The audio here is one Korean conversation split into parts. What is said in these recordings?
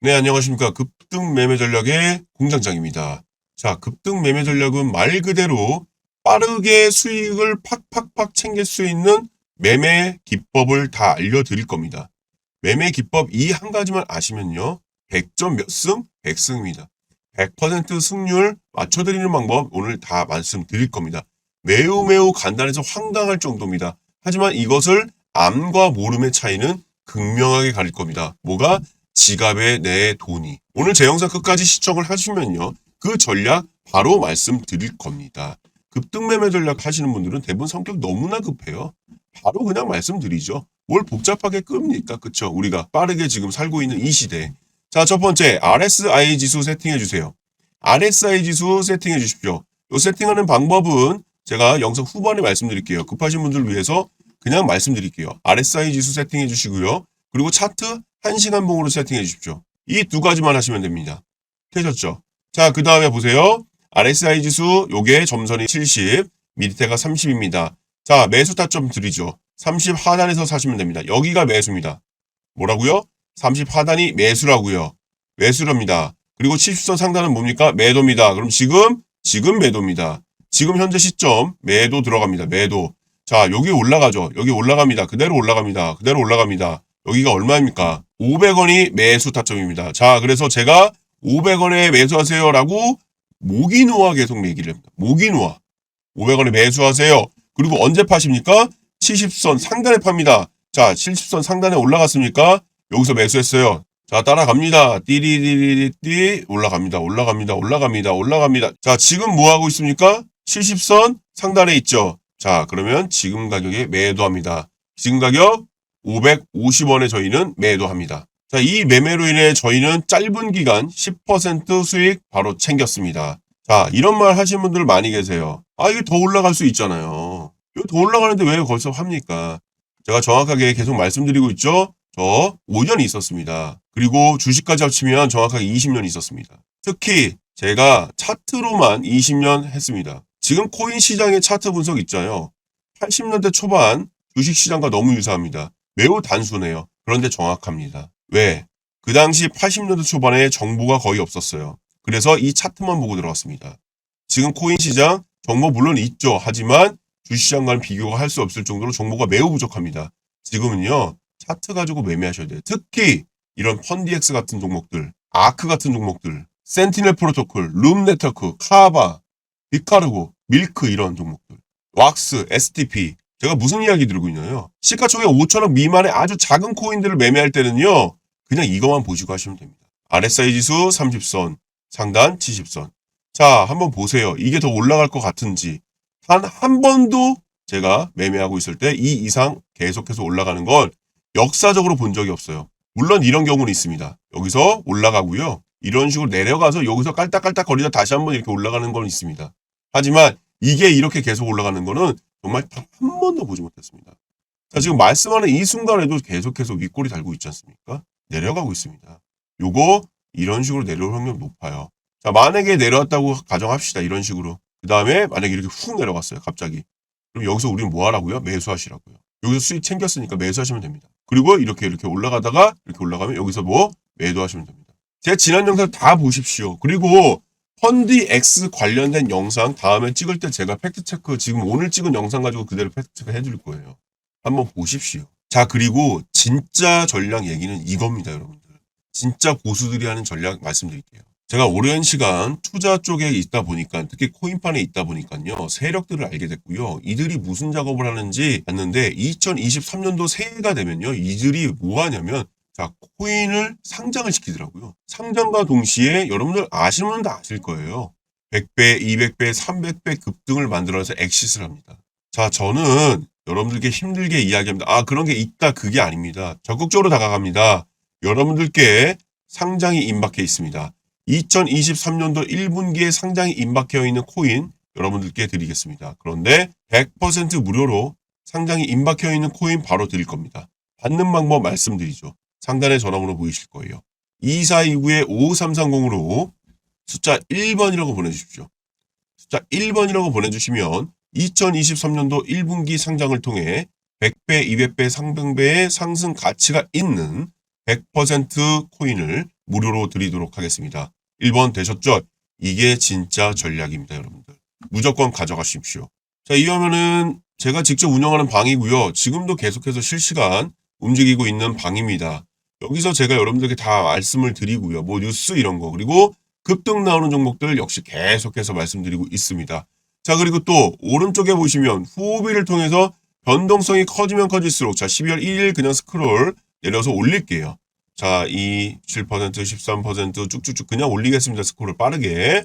네, 안녕하십니까. 급등 매매 전략의 공장장입니다. 자, 급등 매매 전략은 말 그대로 빠르게 수익을 팍팍팍 챙길 수 있는 매매 기법을 다 알려드릴 겁니다. 매매 기법 이 한 가지만 아시면요. 100점 몇 승? 100승입니다. 100% 승률 맞춰드리는 방법 오늘 다 말씀드릴 겁니다. 매우 매우 간단해서 황당할 정도입니다. 하지만 이것을 암과 모름의 차이는 극명하게 가릴 겁니다. 뭐가? 지갑에 내 돈이. 오늘 제 영상 끝까지 시청을 하시면요. 그 전략 바로 말씀드릴 겁니다. 급등 매매 전략 하시는 분들은 대부분 성격 너무나 급해요. 바로 그냥 말씀드리죠. 뭘 복잡하게 끕니까? 그쵸? 우리가 빠르게 지금 살고 있는 이 시대에. 자, 첫 번째, RSI 지수 세팅해 주세요. RSI 지수 세팅해 주십시오. 이 세팅하는 방법은 제가 영상 후반에 말씀드릴게요. 급하신 분들 위해서 그냥 말씀드릴게요. RSI 지수 세팅해 주시고요. 그리고 차트 1시간 봉으로 세팅해 주십시오. 이 두 가지만 하시면 됩니다. 되셨죠? 자, 그 다음에 보세요. RSI 지수, 요게 점선이 70, 밑에가 30입니다. 자, 매수 타점 드리죠. 30 하단에서 사시면 됩니다. 여기가 매수입니다. 뭐라고요? 30 하단이 매수라고요. 매수랍니다. 그리고 70선 상단은 뭡니까? 매도입니다. 그럼 지금, 지금 매도입니다. 지금 현재 시점 매도 들어갑니다. 매도. 자, 여기 올라가죠. 여기 올라갑니다. 그대로 올라갑니다. 그대로 올라갑니다. 여기가 얼마입니까? 500원이 매수 타점입니다. 자, 그래서 제가 500원에 매수하세요라고 모기누와 계속 얘기를 합니다. 모기누와. 500원에 매수하세요. 그리고 언제 파십니까? 70선 상단에 팝니다. 자, 70선 상단에 올라갔습니까? 여기서 매수했어요. 자, 따라갑니다. 띠리리리띠 올라갑니다. 올라갑니다. 올라갑니다. 올라갑니다. 자, 지금 뭐 하고 있습니까? 70선 상단에 있죠. 자, 그러면 지금 가격에 매도합니다. 지금 가격 550원에 저희는 매도합니다. 자, 이 매매로 인해 저희는 짧은 기간 10% 수익 바로 챙겼습니다. 자, 이런 말 하시는 분들 많이 계세요. 아, 이게 더 올라갈 수 있잖아요. 이거 더 올라가는데 왜 벌써 합니까? 제가 정확하게 계속 말씀드리고 있죠? 저 5년이 있었습니다. 그리고 주식까지 합치면 정확하게 20년이 있었습니다. 특히 제가 차트로만 20년 했습니다. 지금 코인 시장의 차트 분석 있잖아요. 80년대 초반 주식 시장과 너무 유사합니다. 매우 단순해요. 그런데 정확합니다. 왜? 그 당시 80년대 초반에 정보가 거의 없었어요. 그래서 이 차트만 보고 들어갔습니다. 지금 코인 시장 정보 물론 있죠. 하지만 주시장과는 비교가 할 수 없을 정도로 정보가 매우 부족합니다. 지금은요. 차트 가지고 매매하셔야 돼요. 특히 이런 펀디엑스 같은 종목들, 아크 같은 종목들, 센티넬 프로토콜, 룸 네트워크, 카바, 비카르고, 밀크 이런 종목들, 왁스, STP. 제가 무슨 이야기 들고 있냐요. 시가총액 5천원 미만의 아주 작은 코인들을 매매할 때는요. 그냥 이것만 보시고 하시면 됩니다. RSI 지수 30선, 상단 70선. 자, 한번 보세요. 이게 더 올라갈 것 같은지. 단 한 번도 제가 매매하고 있을 때 이 이상 계속해서 올라가는 건 역사적으로 본 적이 없어요. 물론 이런 경우는 있습니다. 여기서 올라가고요. 이런 식으로 내려가서 여기서 깔딱깔딱 거리다 다시 한번 이렇게 올라가는 건 있습니다. 하지만 이게 이렇게 계속 올라가는 거는 정말 단 한 번도 보지 못했습니다. 자, 지금 말씀하는 이 순간에도 계속해서 윗골이 달고 있지 않습니까? 내려가고 있습니다. 요거 이런 식으로 내려올 확률 높아요. 자, 만약에 내려왔다고 가정합시다. 이런 식으로. 그 다음에 만약에 이렇게 훅 내려갔어요. 갑자기. 그럼 여기서 우리는 뭐 하라고요? 매수하시라고요. 여기서 수익 챙겼으니까 매수하시면 됩니다. 그리고 이렇게 이렇게 올라가다가 이렇게 올라가면 여기서 뭐 매도하시면 됩니다. 제가 지난 영상 다 보십시오. 그리고 펀디 X 관련된 영상 다음에 찍을 때 제가 팩트체크 지금 오늘 찍은 영상 가지고 그대로 팩트체크 해줄 거예요. 한번 보십시오. 자, 그리고 진짜 전략 얘기는 이겁니다, 여러분들. 진짜 고수들이 하는 전략 말씀드릴게요. 제가 오랜 시간 투자 쪽에 있다 보니까 특히 코인판에 있다 보니까요 세력들을 알게 됐고요 이들이 무슨 작업을 하는지 봤는데 2023년도 새해가 되면요 이들이 뭐 하냐면 자 코인을 상장을 시키더라고요. 상장과 동시에 여러분들 아시는 분은 다 아실 거예요. 100배, 200배, 300배 급등을 만들어서 엑시스를 합니다. 자 저는 여러분들께 힘들게 이야기합니다. 아 그런 게 있다 그게 아닙니다. 적극적으로 다가갑니다. 여러분들께 상장이 임박해 있습니다. 2023년도 1분기에 상장이 임박되어 있는 코인 여러분들께 드리겠습니다. 그런데 100% 무료로 상장이 임박되어 있는 코인 바로 드릴 겁니다. 받는 방법 말씀드리죠. 상단에 전화번호 보이실 거예요. 2429-5330으로 숫자 1번이라고 보내주십시오. 숫자 1번이라고 보내주시면 2023년도 1분기 상장을 통해 100배, 200배, 300배의 상승 가치가 있는 100% 코인을 무료로 드리도록 하겠습니다. 1번 되셨죠? 이게 진짜 전략입니다, 여러분들. 무조건 가져가십시오. 자, 이하면은 제가 직접 운영하는 방이고요. 지금도 계속해서 실시간 움직이고 있는 방입니다. 여기서 제가 여러분들께 다 말씀을 드리고요. 뭐 뉴스 이런 거 그리고 급등 나오는 종목들 역시 계속해서 말씀드리고 있습니다. 자, 그리고 또 오른쪽에 보시면 후비를 통해서 변동성이 커지면 커질수록 자, 12월 1일 그냥 스크롤 내려서 올릴게요. 자, 이 7%, 13% 쭉쭉쭉 그냥 올리겠습니다. 스크롤 빠르게.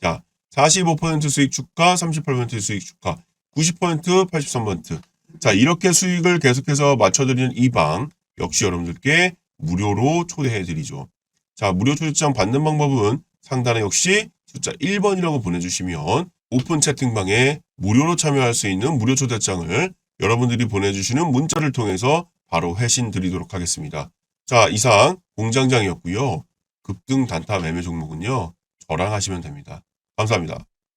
자, 45% 수익 축하, 38% 수익 축하, 90%, 83%. 자, 이렇게 수익을 계속해서 맞춰드리는 이 방 역시 여러분들께 무료로 초대해드리죠. 자, 무료 초대장 받는 방법은 상단에 역시 숫자 1번이라고 보내주시면 오픈 채팅방에 무료로 참여할 수 있는 무료 초대장을 여러분들이 보내주시는 문자를 통해서 바로 회신 드리도록 하겠습니다. 자, 이상 공장장이었고요. 급등 단타 매매 종목은요. 저랑 하시면 됩니다. 감사합니다.